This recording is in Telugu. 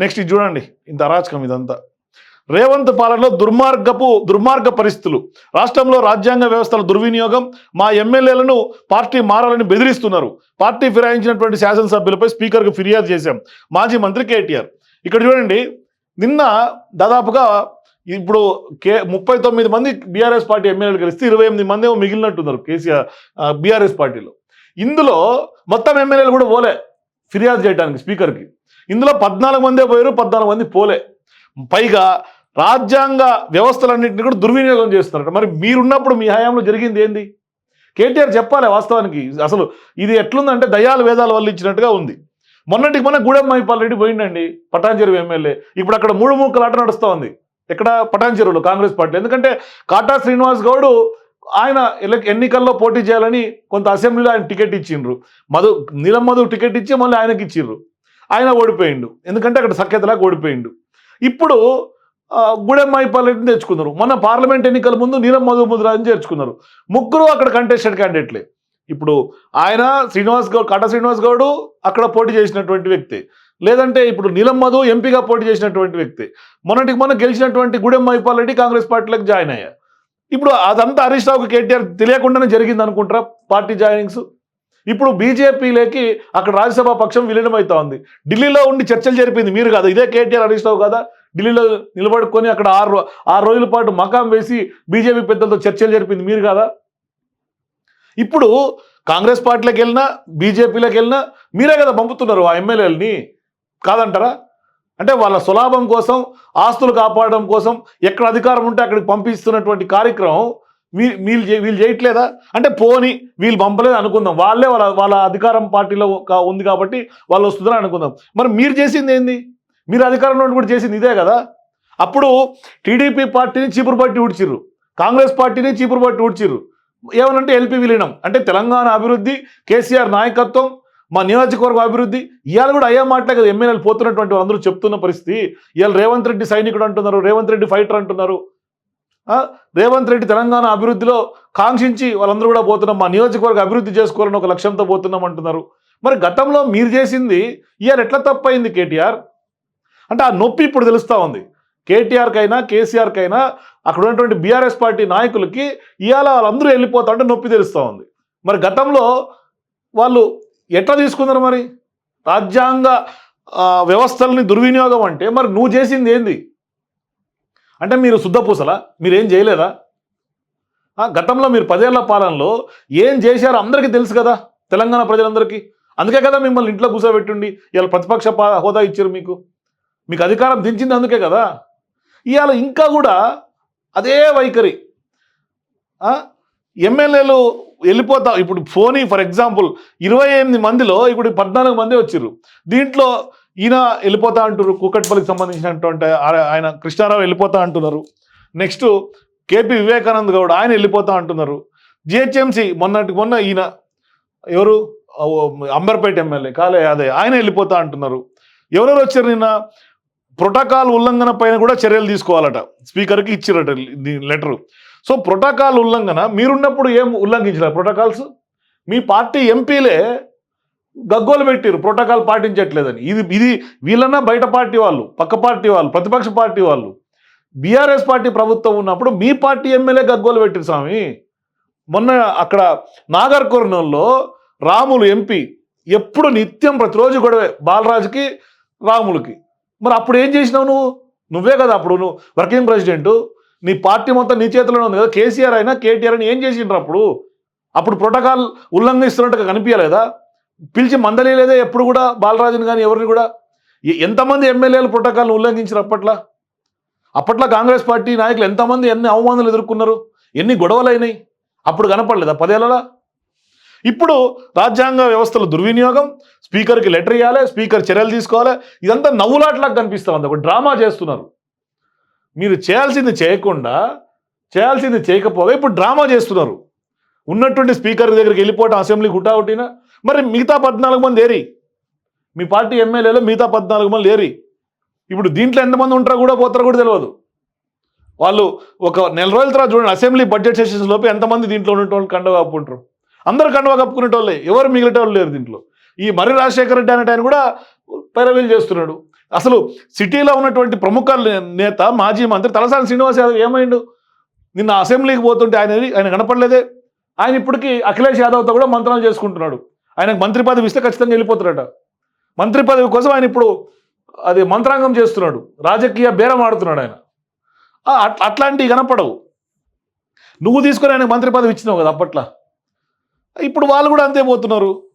నెక్స్ట్ ఇది చూడండి ఇంత అరాచకం ఇదంతా. రేవంత్ పాలనలో దుర్మార్గపు దుర్మార్గ పరిస్థితులు. రాష్ట్రంలో రాజ్యాంగ వ్యవస్థల దుర్వినియోగం మా ఎమ్మెల్యేలను పార్టీ మారాలని బెదిరిస్తున్నారు. పార్టీ ఫిరాయించినటువంటి శాసనసభ్యులపై స్పీకర్కు ఫిర్యాదు చేశాం. మాజీ మంత్రి కేటీఆర్. ఇక్కడ చూడండి నిన్న దాదాపుగా ఇప్పుడు కే ముప్పై తొమ్మిది మంది బీఆర్ఎస్ పార్టీ ఎమ్మెల్యేలు కలిస్తే ఇరవై ఎనిమిది మంది ఏమో మిగిలినట్టున్నారు కేసీఆర్ బీఆర్ఎస్ పార్టీలో. ఇందులో మొత్తం ఎమ్మెల్యేలు కూడా పోలే ఫిర్యాదు చేయడానికి స్పీకర్కి. ఇందులో పద్నాలుగు మందే పోయారు పద్నాలుగు మంది పోలే. పైగా రాజ్యాంగ వ్యవస్థలన్నింటినీ కూడా దుర్వినియోగం చేస్తున్నారు. మరి మీరున్నప్పుడు మీ హయాంలో జరిగింది ఏంది? కేటీఆర్ చెప్పాలి వాస్తవానికి. అసలు ఇది ఎట్లుందంటే దయాలు వేదాల వల్ల ఇచ్చినట్టుగా ఉంది. మొన్నటికి మొన్న గూడెం మైపాల్ రెడ్డి పోయిండండి పటాన్చెరువు ఎమ్మెల్యే. ఇప్పుడు అక్కడ మూడు మూకలు ఆట నడుస్తూ ఉంది. ఎక్కడ? పటాన్చెరువులో కాంగ్రెస్ పార్టీ ఎందుకంటే కాటా శ్రీనివాస్ గౌడ్ ఆయన ఎన్నికల్లో పోటీ చేయాలని కొంత అసెంబ్లీలో ఆయన టికెట్ ఇచ్చిండ్రు. మధు నీలం మధు టికెట్ ఇచ్చి మళ్ళీ ఆయనకి ఇచ్చిండ్రు ఆయన ఓడిపోయిండు. ఎందుకంటే అక్కడ సఖ్యతలాగా ఓడిపోయిండు. ఇప్పుడు ఆ, గూడెం తెచ్చుకున్నారు. మొన్న పార్లమెంట్ ఎన్నికల ముందు నీలం మధు ముద్రాజని చేర్చుకున్నారు. ముగ్గురు అక్కడ కంటెస్టెడ్ క్యాండిడేట్లే ఇప్పుడు ఆయన శ్రీనివాస్ గౌడ్ కట శ్రీనివాస్ గౌడ్ అక్కడ పోటీ చేసినటువంటి వ్యక్తి. లేదంటే ఇప్పుడు నీలం మధు ఎంపీగా పోటీ చేసినటువంటి వ్యక్తి. మొన్నటికి మొన్న గెలిచినటువంటి గూడెం మైపాల్ కాంగ్రెస్ పార్టీలకు జాయిన్ అయ్యారు. ఇప్పుడు అదంతా హరీష్ రావుకి కేటీఆర్ తెలియకుండానే జరిగింది అనుకుంటారా పార్టీ జాయినింగ్స్? ఇప్పుడు బీజేపీలోకి అక్కడ రాజ్యసభ పక్షం విలీనమవుతా ఉంది ఢిల్లీలో ఉండి చర్చలు జరిపింది మీరు కాదు. ఇదే కేటీఆర్ హరీష్ రావు కదా. ఢిల్లీలో నిలబడుకొని అక్కడ ఆరు ఆరు రోజుల పాటు మకాం వేసి బీజేపీ పెద్దలతో చర్చలు జరిపింది మీరు కాదా? ఇప్పుడు కాంగ్రెస్ పార్టీలోకి వెళ్ళినా బీజేపీలోకి వెళ్ళినా మీరే కదా పంపుతున్నారు ఆ ఎమ్మెల్యేలని. కాదంటారా? అంటే వాళ్ళ సులాభం కోసం ఆస్తులు కాపాడడం కోసం ఎక్కడ అధికారం ఉంటే అక్కడికి పంపిస్తున్నటువంటి కార్యక్రమం మీ వీళ్ళు వీళ్ళు చేయట్లేదా? అంటే పోని వీళ్ళు పంపలేదు అనుకుందాం. వాళ్ళే వాళ్ళ వాళ్ళ అధికారం పార్టీలో ఉంది కాబట్టి వాళ్ళు వస్తుందని అనుకుందాం. మరి మీరు చేసింది ఏంది? మీరు అధికారంలో ఉండి కూడా చేసింది ఇదే కదా? అప్పుడు టీడీపీ పార్టీని చీపురు పట్టి ఊడ్చిర్రు. కాంగ్రెస్ పార్టీని చీపురు పట్టి ఊడ్చిర్రు. ఏమనంటే ఎల్పి విలీనం. అంటే తెలంగాణ అభివృద్ధి కేసీఆర్ నాయకత్వం మా నియోజకవర్గం అభివృద్ధి ఇవాళ కూడా అయ్యే మాటలే కదా ఎమ్మెల్యేలు పోతున్నటువంటి వాళ్ళందరూ చెప్తున్న పరిస్థితి. ఇవాళ రేవంత్ రెడ్డి సైనికుడు అంటున్నారు రేవంత్ రెడ్డి ఫైటర్ అంటున్నారు. రేవంత్ రెడ్డి తెలంగాణ అభివృద్ధిలో కాంక్షించి వాళ్ళందరూ కూడా పోతున్నాం మా నియోజకవర్గ అభివృద్ధి చేసుకోవాలని ఒక లక్ష్యంతో పోతున్నాం అంటున్నారు. మరి గతంలో మీరు చేసింది ఇవాళ ఎట్లా తప్పైంది కేటీఆర్? అంటే ఆ నొప్పి ఇప్పుడు తెలుస్తూ ఉంది. కేటీఆర్కైనా కేసీఆర్కైనా అక్కడ ఉన్నటువంటి బీఆర్ఎస్ పార్టీ నాయకులకి ఇవాళ వాళ్ళందరూ వెళ్ళిపోతా ఉంటే నొప్పి తెలుస్తూ ఉంది. మరి గతంలో వాళ్ళు ఎట్లా తీసుకున్నారు మరి? రాజ్యాంగ వ్యవస్థలని వ్యవస్థల్ని దుర్వినియోగం అంటే మరి నువ్వు చేసింది ఏంది? అంటే మీరు శుద్ధపూసలా మీరేం చేయలేదా? ఆ, గతంలో మీరు పదేళ్ళ పాలనలో ఏం చేశారో అందరికీ తెలుసు కదా తెలంగాణ ప్రజలందరికీ. అందుకే కదా మిమ్మల్ని ఇంట్లో కూర్చోబెట్టుండి ఇవాళ ప్రతిపక్ష హోదా ఇచ్చారు మీకు. మీకు అధికారం దించింది అందుకే కదా. ఇవాళ ఇంకా కూడా అదే వైఖరి. ఎమ్మెల్యేలు వెళ్ళిపోతా ఇప్పుడు ఫోనీ ఫర్ ఎగ్జాంపుల్ ఇరవై ఎనిమిది మందిలో ఇప్పుడు పద్నాలుగు మంది వచ్చారు దీంట్లో ఈయన వెళ్ళిపోతా అంటున్నారు కూకట్పల్లికి సంబంధించినటువంటి ఆయన కృష్ణారావు వెళ్ళిపోతా అంటున్నారు. నెక్స్ట్ కేపీ వివేకానంద్ గౌడ్ ఆయన వెళ్ళిపోతా అంటున్నారు. జిహెచ్ఎంసి మొన్నటి మొన్న ఈయన ఎవరు? అంబర్పేట ఎమ్మెల్యే కాలే అదే ఆయన వెళ్ళిపోతా అంటున్నారు. ఎవరెవరు వచ్చారు నిన్న? ప్రోటోకాల్ ఉల్లంఘన పైన కూడా చర్యలు తీసుకోవాలట. స్పీకర్కి ఇచ్చిరట లెటరు. సో ప్రోటోకాల్ ఉల్లంఘన మీరున్నప్పుడు ఏం ఉల్లంఘించారు ప్రోటోకాల్స్? మీ పార్టీ ఎంపీలే గగ్గోలు పెట్టారు ప్రోటోకాల్ పాటించట్లేదని. ఇది ఇది వీళ్ళన్నా బయట పార్టీ వాళ్ళు పక్క పార్టీ వాళ్ళు ప్రతిపక్ష పార్టీ వాళ్ళు. బీఆర్ఎస్ పార్టీ ప్రభుత్వం ఉన్నప్పుడు మీ పార్టీ ఎమ్మెల్యే గగ్గోలు పెట్టారు స్వామి. మొన్న అక్కడ నాగర్ కర్నూల్లో రాములు ఎంపీ ఎప్పుడు నిత్యం ప్రతిరోజు గొడవే బాలరాజుకి రాములకి. మరి అప్పుడు ఏం చేసినావు నువ్వు? నువ్వే కదా అప్పుడు నువ్వు వర్కింగ్ ప్రెసిడెంట్. నీ పార్టీ మొత్తం నీ చేతిలోనే ఉంది కదా. కేసీఆర్ అయినా కేటీఆర్ అయినా ఏం చేసిండ్రు అప్పుడు? అప్పుడు ప్రోటోకాల్ ఉల్లంఘిస్తున్నట్టుగా కనిపించలేదా? పిలిచి మందలేదే ఎప్పుడు కూడా బాలరాజుని కానీ ఎవరిని కూడా ఎంతమంది ఎమ్మెల్యేలు ప్రోటోకాల్ని ఉల్లంఘించారు అప్పట్లో? అప్పట్లో కాంగ్రెస్ పార్టీ నాయకులు ఎంతమంది ఎన్ని అవమానాలు ఎదుర్కొన్నారు? ఎన్ని గొడవలు అయినాయి అప్పుడు కనపడలేదా పదేళ్ళలా ఇప్పుడు రాజ్యాంగ వ్యవస్థల దుర్వినియోగం స్పీకర్కి లెటర్ ఇవ్వాలి స్పీకర్ చర్యలు తీసుకోవాలి ఇదంతా నవ్వులాట్లాగా కనిపిస్తుంది ఒక డ్రామా చేస్తున్నారు. మీరు చేయాల్సింది చేయకుండా చేయాల్సింది చేయకపోగా ఇప్పుడు డ్రామా చేస్తున్నారు. ఉన్నటువంటి స్పీకర్ దగ్గరికి వెళ్ళిపోవటం అసెంబ్లీ గుట్టావుటినా మరి మిగతా పద్నాలుగు మంది ఏరి? మీ పార్టీ ఎమ్మెల్యేలో మిగతా పద్నాలుగు మంది ఏరి? ఇప్పుడు దీంట్లో ఎంతమంది ఉంటారో కూడా పోతారో కూడా తెలియదు. వాళ్ళు ఒక నెల రోజుల తర్వాత చూడండి అసెంబ్లీ బడ్జెట్ సెషన్స్ లోపు ఎంతమంది దీంట్లో ఉన్నటువంటి కండవ కప్పుకుంటారు? అందరు కండవ కప్పుకునేటోళ్ళే ఎవరు మిగిలేటోళ్ళు లేరు దీంట్లో. ఈ మర్రి రాజశేఖర రెడ్డి అనేట ఆయన కూడా పైరవీలు చేస్తున్నాడు. అసలు సిటీలో ఉన్నటువంటి ప్రముఖ నేత మాజీ మంత్రి తలసాని శ్రీనివాస్ యాదవ్ ఏమైండు? నిన్న అసెంబ్లీకి పోతుంటే ఆయన ఆయన కనపడలేదే. ఆయన ఇప్పటికీ అఖిలేష్ యాదవ్తో కూడా మంత్రాలు చేసుకుంటున్నాడు. ఆయనకు మంత్రి పదవి ఇస్తే ఖచ్చితంగా వెళ్ళిపోతాడట. మంత్రి పదవి కోసం ఆయన ఇప్పుడు అది మంత్రాంగం చేస్తున్నాడు. రాజకీయ బేరం ఆడుతున్నాడు ఆయన. అట్లాంటివి కనపడవు. నువ్వు తీసుకొని ఆయనకు మంత్రి పదవి ఇచ్చినావు కదా అప్పట్లో. ఇప్పుడు వాళ్ళు కూడా అంతే పోతున్నారు.